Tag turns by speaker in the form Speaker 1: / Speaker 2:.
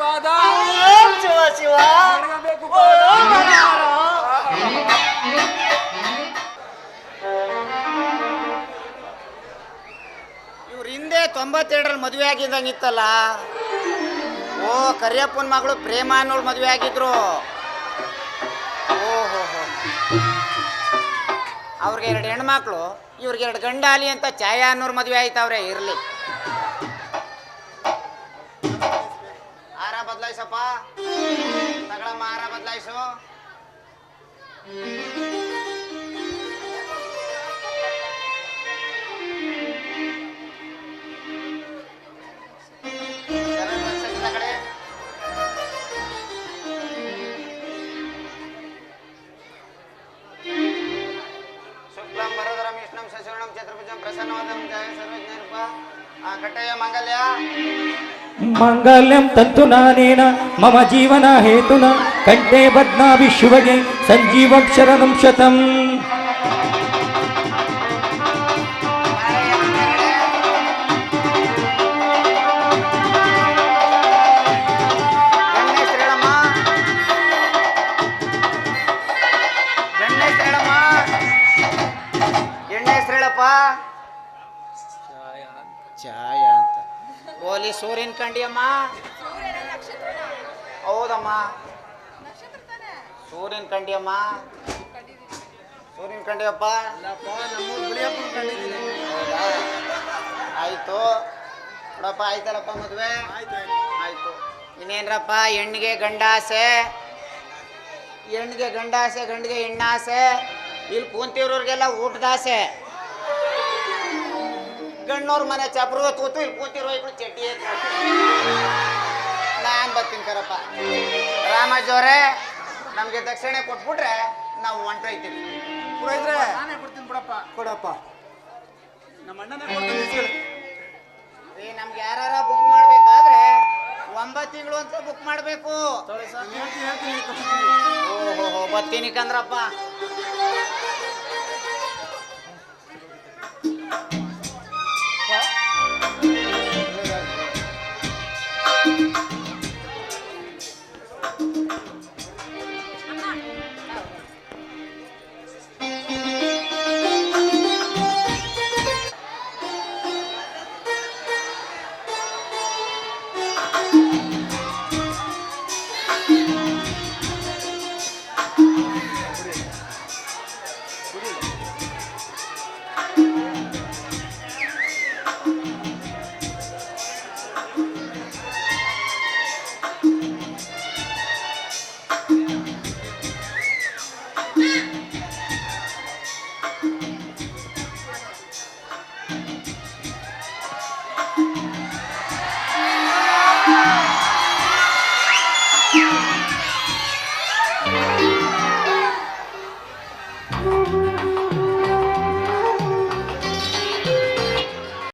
Speaker 1: ಪಾದ
Speaker 2: ಶಿವ ಶಿವ.
Speaker 1: ಪಾದ.
Speaker 2: ಇವ್ರ ಹಿಂದೆ ತೊಂಬತ್ತೆರಡರಲ್ಲಿ ಮದುವೆ ಆಗಿದ್ದಂಗಿತ್ತಲ್ಲ ಓ ಕರಿಯಪ್ಪನ ಮಗಳು ಪ್ರೇಮ ಅನ್ನೋಳು ಮದುವೆ ಆಗಿದ್ರು. ಓಹೋ ಅವ್ರಿಗೆ ಎರಡು ಹೆಣ್ಮಕ್ಳು ಇವ್ರಿಗೆ ಎರಡು ಗಂಡಾಲಿ ಅಂತ ಛಾಯಾ ಅನ್ನೋರು ಮದುವೆ ಆಯ್ತವ್ರೆ ಇರ್ಲಿ. બદલાઈશપા તગડા મારા બદલાઈશો प्रसन्न सर्वज्ञ मंगल्या ಮಂಗಲ್ಯ
Speaker 3: ತಂತು ನಾನೇನ ಮಮ ಜೀವನ ಹೇತುನ ಕಂಠೆ ಬದ್ನಾಭಿ ಶಿವಗೆ ಸಂಜೀವಂ ಶರಣಂ ಶತಂ
Speaker 2: ಛಾಯಾ ಅಂತ. ಓಲಿ ಸೂರ್ಯನ ಕಂಡಿಯಮ್ಮ. ಹೌದಮ್ಮ. ಸೂರ್ಯನ ಕಂಡಿಯಮ್ಮ. ಸೂರ್ಯನ ಕಂಡಿಯಪ್ಪ. ಹೌದಾ? ಆಯ್ತು. ನೋಡಪ್ಪ ಆಯ್ತಲ್ಲಪ್ಪ ಮದುವೆ? ಆಯ್ತು. ಇನ್ನೇನ್ರಪ್ಪ ಹೆಣ್ಣಿಗೆ ಗಂಡಾಸೆ? ಹೆಣ್ಣಿಗೆ ಗಂಡಾಸೆ ಗಂಡಿಗೆ ಹೆಣ್ಣಾಸೆ? ಇಲ್ಲಿ ಕೂತಿರೋರಿಗೆಲ್ಲ ಊಟದಾಸೆ? ಗಣ್ಣವ್ರ ಮನೆ ಚಪ್ರದ ಕೂತು ಇಲ್ಲಿ ಕೂತಿರೋ ಇಬ್ರು ಚಟಿ ನಾನ್ ಬರ್ತೀನಿ ಕರಪ್ಪ. ರಾಮಜ್ಜವ್ರೆ ನಮಗೆ ದಕ್ಷಿಣೆ ಕೊಟ್ಬಿಟ್ರೆ ನಾವು ಹೊಂಟೋಯ್ತೀವಿ
Speaker 1: ಪುರೋಹಿತ್ರೆ ನಾನೇ ಕೊಡ್ತೀನಿ ಬಿಡಪ್ಪ. ಕೊಡಪ್ಪ. ನಮ್ಮ ಅಣ್ಣನೇ ಕೊಡ್ತೀನಿ.
Speaker 2: ರೀ ನಮ್ಗೆ ಯಾರ ಬುಕ್ ಮಾಡ್ಬೇಕಾದ್ರೆ ಒಂಬತ್ತು ತಿಂಗಳು ಅಂತ ಬುಕ್ ಮಾಡಬೇಕು. ಓಹೋ ಬರ್ತೀನಿ ಕಂದ್ರಪ್ಪ Yeah.